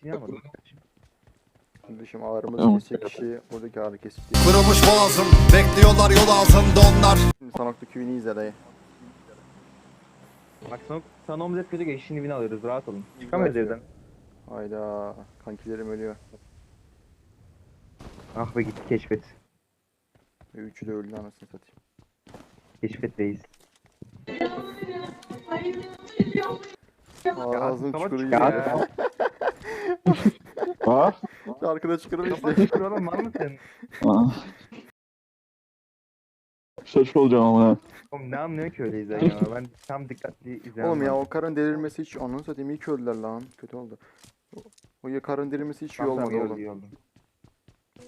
Sinyal mı? Kardeşim ağrımız kesecek kişi buradaki ağrı kesik değil. Kırılmış boğazım Bekliyorlar yol altında onlar Şimdi Sanoklu Q'ni izle dayı. Bak sana, sana omzet kötü geçişini win alıyoruz rahat olun. Çıkamayız evden. Hayda kankilerim ölüyor. Ah be gitti keşfet. Ve üçü de öldü anasını satayım. Keşfet kapat çukuru ya. yiyor. Ha? Arkada çukuru Kapat işte. oğlum var mısın? Aa. Şaş olacağım ama. Oğlum ne anlıyor ki öyle izleyen ya? Ben tam dikkatli izleyen Oğlum ya o karın delirmesi hiç anasını satayım iyi ki öldüler lan. Kötü oldu. O- ya karın delirmesi hiç iyi olmadı oğlum.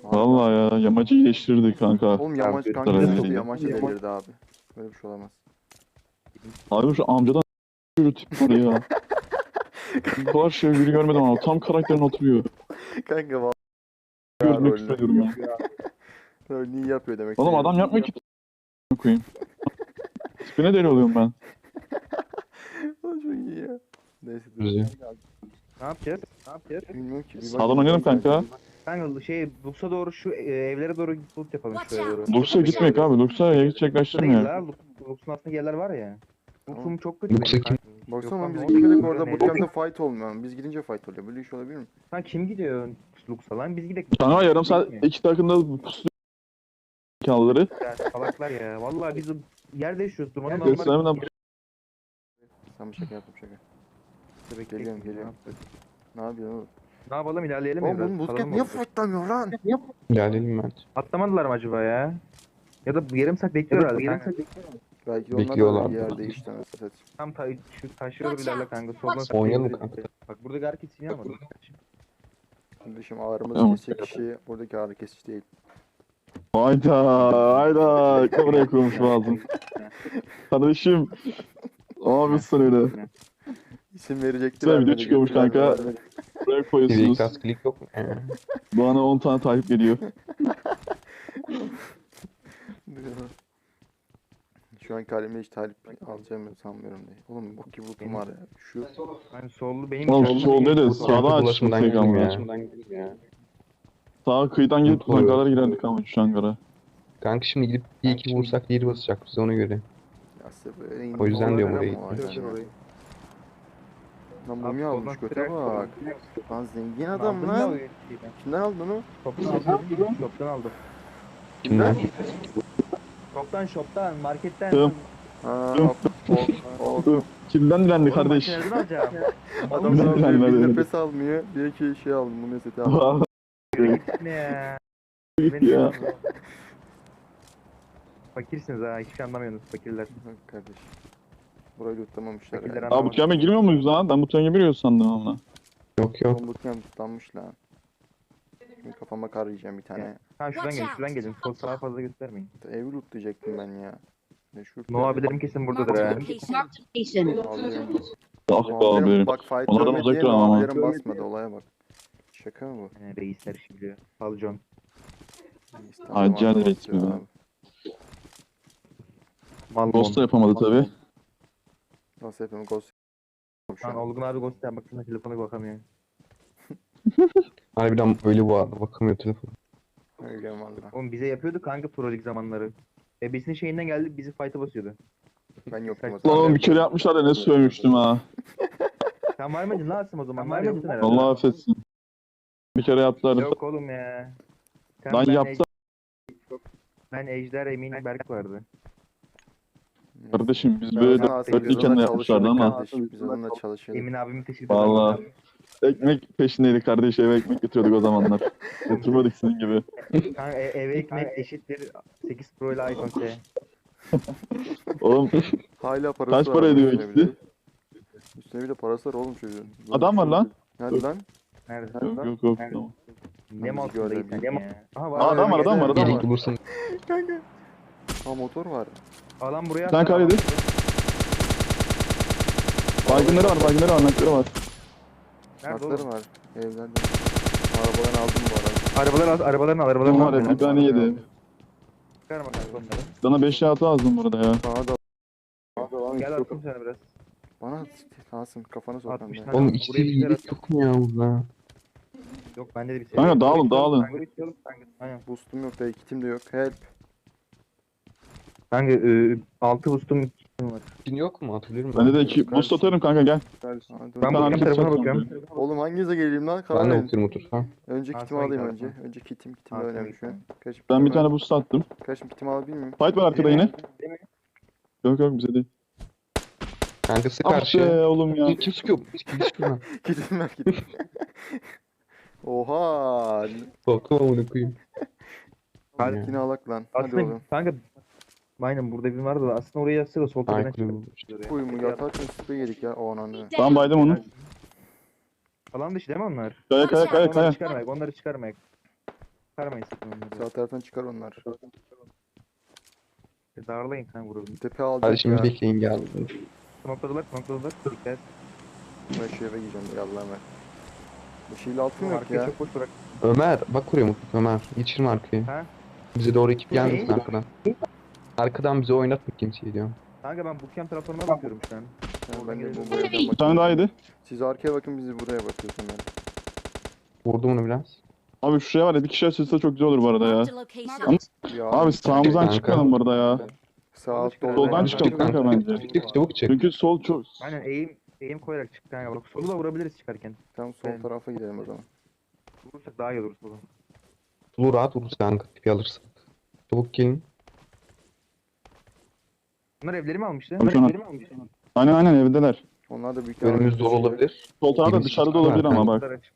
Vallahi ya yamacı geçtirdik kanka. Oğlum yamaç kanka tabii. çok yamaç delirdi abi. Böyle bir şey olamaz. Abi şu amcadan yürü tip var ya. Şey biri görmedim ama tam karakterine oturuyor. Kanka vallahi Görmek istiyorum ya. rolünü iyi yapıyor demek. Oğlum adam yapmıyor ki. koyayım. Tipine deli oluyorum ben. Oğlum çok iyi ya. Neyse dur. Güzel. Ne yapacağız? Ne yapacağız? Bilmiyorum ki. bir Sağdan bak- oynayalım kanka. Kanka şey Lux'a doğru şu e, evlere doğru loot yapalım şuraya doğru. Lux'a gitmek abi. Lux'a Değil gerçekleştirmiyor. la. Lux- Lux'un altında yerler var ya. Lux'um çok kötü. Benim kim-. Baksana lan biz gitmedik oğlum, orada bootcamp'te fight olmuyor. Biz gidince fight oluyor. Böyle iş olabilir mi? Lan kim gidiyor Lux'a lan? Biz gidelim. Kanka yarım saat iki takımda pusu kalları. Ya, salaklar ya. Vallahi biz yer değişiyoruz durmadan. Göstermeden Sen bir şaka yaptım şaka. Bekle, Geliyorum, geliyorum. Ne yapıyorsun oğlum? Ne yapalım ilerleyelim mi Oğlum biraz? bunun bootcamp niye mı? fightlamıyor lan? Gelelim Mert. Atlamadılar mı acaba ya? Ya da yarım saat bekliyor herhalde. Yarım saat Belki onlar da Bekliyorlar. bir yer değişti anasını satayım. Tam ta şu taşıyor Watch ilerle out. kanka. Soldan Watch sağ Oynayalım kanka. Bak burada garki sinyal mı? Kardeşim ağrımız Tamam. kesecek kişi buradaki ağrı kesici değil. Hayda hayda kameraya koymuş lazım. Kardeşim. Abi sen öyle. İsim verecekti. Güzel video çıkıyormuş kanka. Buraya koyuyorsunuz. kas klik yok mu? Bana 10 tane takip geliyor. Şu an kalemle hiç talip alacağımı sanmıyorum diye. Oğlum bok gibi lootum var ya. Şu Hani sollu benim Oğlum sollu sol ne de sağdan bulaşmadan gidelim Instagram'da. ya. Sağ kıyıdan gidip Doğru. hangarlara girerdik ama şu hangara. Kanka şimdi gidip bir iki vursak diğeri basacak bize ona göre. ya böyle O yüzden diyorum oraya oraya gitmek. Lan Abi mumya almış göte bak. Lan zengin adam lan. Kimden aldın onu? Shop'tan aldım. Shop'tan aldım. Kimden? Shop'tan shop'tan marketten. Tamam. Ha, hop, hop. Kimden dilendi Oğlum, kardeş? makineden alacağım. Adam bir öyle? nefes almıyor. Bir iki şey aldım bu neseti aldım. Ne ya? Fakirsiniz ha hiçbir şey anlamıyorsunuz fakirler. Kardeş. Burayı lootlamamışlar Fakirler anlamaz. Abi bu kıyama girmiyor muyuz lan? Ben bu kıyama giriyoruz sandım ama. Yok yok. Bootcamp tutanmış lan. Şimdi kafama kar yiyeceğim bir tane. Ha şuradan gelin şuradan gelin. Sol sağa fazla göstermeyin. Evi lootlayacaktım ben ya. Meşhur. No abilerim kesin buradadır ha. a location. Abilerim. Ah be abilerim. Bak fight Onlardan uzak diye ama. abilerim basmadı olaya bak. Şaka mı bu? Yani reisler biliyor. Sal John. Neyse, basıyoruz abi. Mal Ghost da yapamadı tabi. Nasıl yapayım ghost Şu an Olgun abi Ghost yapmaktan telefona bakamıyor. Harbiden öyle bu arada bakamıyor telefon. Öyle valla. Oğlum bize yapıyordu kanka Pro Lig zamanları. Ebesinin şeyinden geldi bizi fight'a basıyordu. Ben yokum o Lan zaman. oğlum bir kere yapmışlar da ne sövmüştüm ha. Sen var mıydın lan Asım o zaman? Var mıydın herhalde? Allah affetsin. Bir kere yaptılar. Yok oğlum ya. Sen Lan ben yaptı. Ej- Ben Ejder Emin Berk vardı. Kardeşim biz böyle dörtlüyken de yapmışlardı ama. kardeşim, Biz onunla çalışıyorduk. Emin abimin teşekkür Valla. Ekmek peşindeydik kardeş eve ekmek götürüyorduk o zamanlar. Götürmedik sizin gibi. Kanka e- eve ekmek eşittir 8 Pro ile iPhone S. Oğlum Hala parası Kaç var para ediyor üstüne ikisi? bir de. Üstüne bir de parası var oğlum çocuğun. Adam var lan. Nerede lan? Nerede? yok yok yok. Nerede? Tamam. Ne bizi dayı sen ya. Aha Aa, adam var, adam var, adam Gerek var. bulursun. Kanka. Ha motor var. Alan buraya Sen atla. kaydedin. Baygınları var baygınları var nakları var. Nerede oğlum? var. Evlerde. Arabadan aldım bu arada. Arabaları al, arabalarını al, arabalarını Var al. ya bir tane yedi. Çıkarma kanka onları. Bana 5 yağ lazım burada ya. Bana da Gel attım sana biraz. Bana at. Asım kafanı sok Atmış tane. Oğlum Buraya ikisi bir şeyler yedek yok mu ya burada? Yok bende de bir şey. Kanka, dağılın, dağılın. Kanka, kanka. Aynen. Boostum yok da kitim de yok. Help. Kanka e, 6 boostum var. Kitin yok mu? Hatırlıyor musun? Bende de iki boost atarım kanka gel. Ben tane bakıyorum hareket telefona yapacağım. bakıyorum. Oğlum hanginize geleyim lan? Karar Ben de verin. bakıyorum otursan. Önce Ha, kitimi sen alayım git önce. Önce kitim kitim Ha, sen önemli git şu an. Kardeşim, Ben bir kitimi tane boost attım. Kardeşim kitimi alabilir miyim? Fight var arkada yine. Yok yok bize değil. Kanka sık Ah karşı. be oğlum ya. Kim, kim sıkıyor? Hiç bir şuradan. Kitim ver kitim. Oha. Korktum amına koyayım. Hadi. Yine alak lan. Hadi Aslında oğlum. kanka aynen burada bir vardı da aslında oraya yatsa da sol tepeden Ay kulübü. Mu yatarken sprey yedik ya. O ananı. Tamam baydım onu. Falan dışı değil mi onlar? Kaya kaya kaya Onları kaya. çıkarmayın, onları çıkarmayın. Çıkarmayın sakın onları. Sağ taraftan çıkar onlar. Darlayın kanka vuralım. Tepe alacak Hadi şimdi ya. bekleyin geldi. Smokladılar, smokladılar. Dikkat. Ben şu eve gideceğim ya Allah'ım ver. Bu şeyle altın yok Arkayı ya. çok boş bırak. Ömer bak kuruyor mu Ömer? Geçirme arkayı. Ha? Bize doğru ekip gelmesin arkadan. Arkadan bize oynatma kimseyi diyorum. Kanka ben bootcamp taraflarına bakıyorum şu an. Ya ben de bu bu Bir tane daha yedi. Siz arkaya bakın biz de buraya bakıyoruz hemen. Vurdum onu biraz. Abi şuraya var ya bir kişi açılsa çok güzel olur bu arada ya. Ya Abi sağımızdan Kanka. çıkmayalım burada ya. sağ alt Soldan çıkalım kanka bence. Çık çabuk çık. Çünkü sol çok... Aynen eğim, eğim koyarak çık kanka. Bak solu da vurabiliriz çıkarken. Tam sol tarafa gidelim o zaman. Vurursak daha iyi olur solu. Sulu rahat vururuz kanka. Tipi alırsak. Çabuk gelin. Bunlar evleri mi almıştı? Bunlar evleri mi almıştı? Aynen aynen evdeler. Onlar da büyük Önümüz dolu olabilir. Sol tarafta dışarıda olabilir ama bak. Bunlar açık.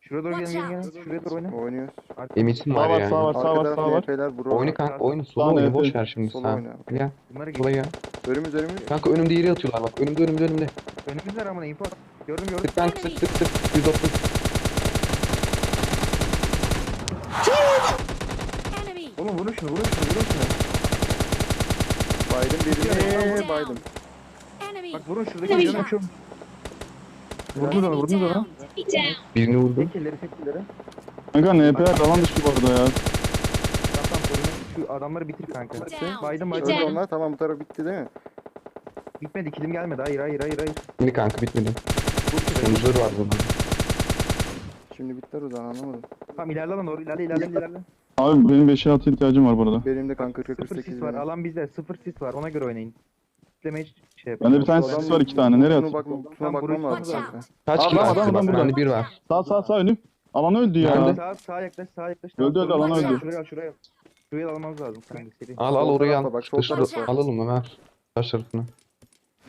Şuraya doğru gelin gelin gelin. Şuraya doğru oyna. Oynuyoruz. Emit'in Sağ var var yani. sağ var sağ var sağ var. NP'ler bro. Oyna kanka oyna. Solu Sağ oyna. NP. Boş ver şimdi Solu sen. oyna. Gel. Bunları Sola geç. gel. Önümüz önümüz. Kanka önümde yeri atıyorlar bak. Önümde önümde önümde. Önümüzde Ramona info. at. Gördüm gördüm. Sık kanka sık sık sık. 130. Enemy. Oğlum vurun şunu vurun şunu vurun şunu. Baydım birini. Baydım. Enemy. Bak vurun şuradaki canım şu. Vurdunuz Enemy vurdunuz down. Birini vurdum. Tek elleri tek elleri. Kanka NP'ler alan dışı bu arada ya. Yok. Şu adamları bitir kanka. Baydım baydım. Öldü onlar. Tamam bu taraf bitti değil mi? Bitmedi kilim gelmedi. Hayır hayır hayır hayır. Şimdi kanka bitmedi. Sonuçları var burada. Şimdi bittiler o zaman anlamadım. Tamam ilerle lan doğru ilerle ilerle ilerle. Abi benim 5'e 6 ihtiyacım var bu arada. Benim de kanka Sıfır 48 sis var. Alan bizde. Sıfır sis var. Ona göre oynayın. Kitlemeye şey yap. Bende bir tane sis var iki tane. Nereye Buna atayım? bak, buna Tamam, bakmam lazım kanka. Kaç Adam, kilo adam, adam burada. bende bir var. Sağ sağ sağ önüm. Alan öldü ya. Nerede? Sağ, sağa yaklaş, sağa yaklaş. Öldü, öldü, alan şuraya, öldü. Şuraya, şuraya. Şuraya almamız lazım kanka seri. Al al Sol tarafa al. bak, sol Dışarı tarafa. alalım Ömer. Taş tarafına.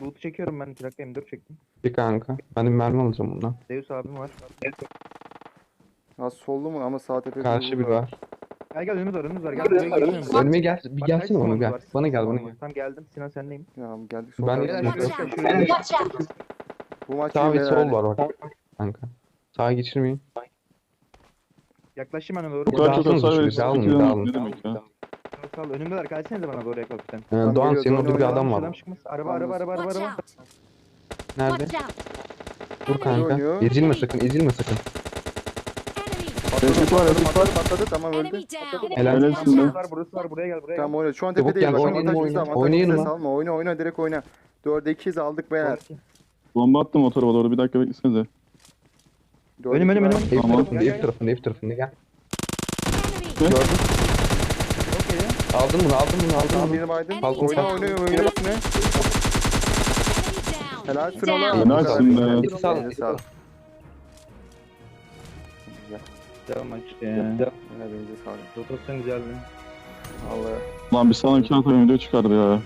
Loot'u çekiyorum ben. 2 dakika M4 çektim. Bir kanka. Ben de bir mermi alacağım bundan. Deus abim var. Az sollu mu ama sağ tepe Karşı bir var. Gel gel önümüz var, önümüz var. Gel gel. önümüz var. Önüme gel. Bir Bak, gelsene kaç bana gel. var? Bana gel bana gel. Tamam geldim. Sinan sendeyim. Ya geldik sol Ben. Gel Watch out. gel. Gel. Watch out. Bu maç Sağ ve sol var bak. Kanka. Sağa geçirmeyin. Yaklaşayım bana doğru. Bu kadar çok Dağılsın hasar şurayı, verirsin. dağılın, kilometre dağılın. Ne demek ya? Sağ ol. Önümdeler. Gelsenize bana doğru bir Ee. Doğan geliyoruz, senin orada bir adam var. Araba araba araba araba Watch araba. out. Nerede? Watch out. Dur kanka. oynuyor? Ezilme sakın, ezilme sakın. Enemy. Patladı, Eski var, patladı, tamam öldü. Enemy down. Helal. Helalsin be. burası var, burası var. Buraya gel, buraya Tamam oyna. Şu an Çabuk tepedeyim. gel, Bak, oynayalım, avantaj bizde, oynayalım. avantaj Oynayalım bizde, lan. salma. Oyna oyna direkt oyna. 4'e 2'yiz aldık beyler. Bomba attım tarafa doğru. Bir dakika beklesenize. Dörde Önüm, iki önüm, var. önüm. Ev Tamam. tarafında, ev tarafında, ev tarafında gel. Enemy. Okey. Aldın bunu, aldın bunu, aldın Tamam bunu. birini baydım. Balkon Oyna sağ. oyna oyna oyna bak ne? Enemy down. Helal Down. sıralar. Helalsin be. Elini sal, Elini elini Devam maç ya. Elinize sağlık. Rotasyon güzeldi. Vallahi. Lan bir sana hata video çıkardı ya.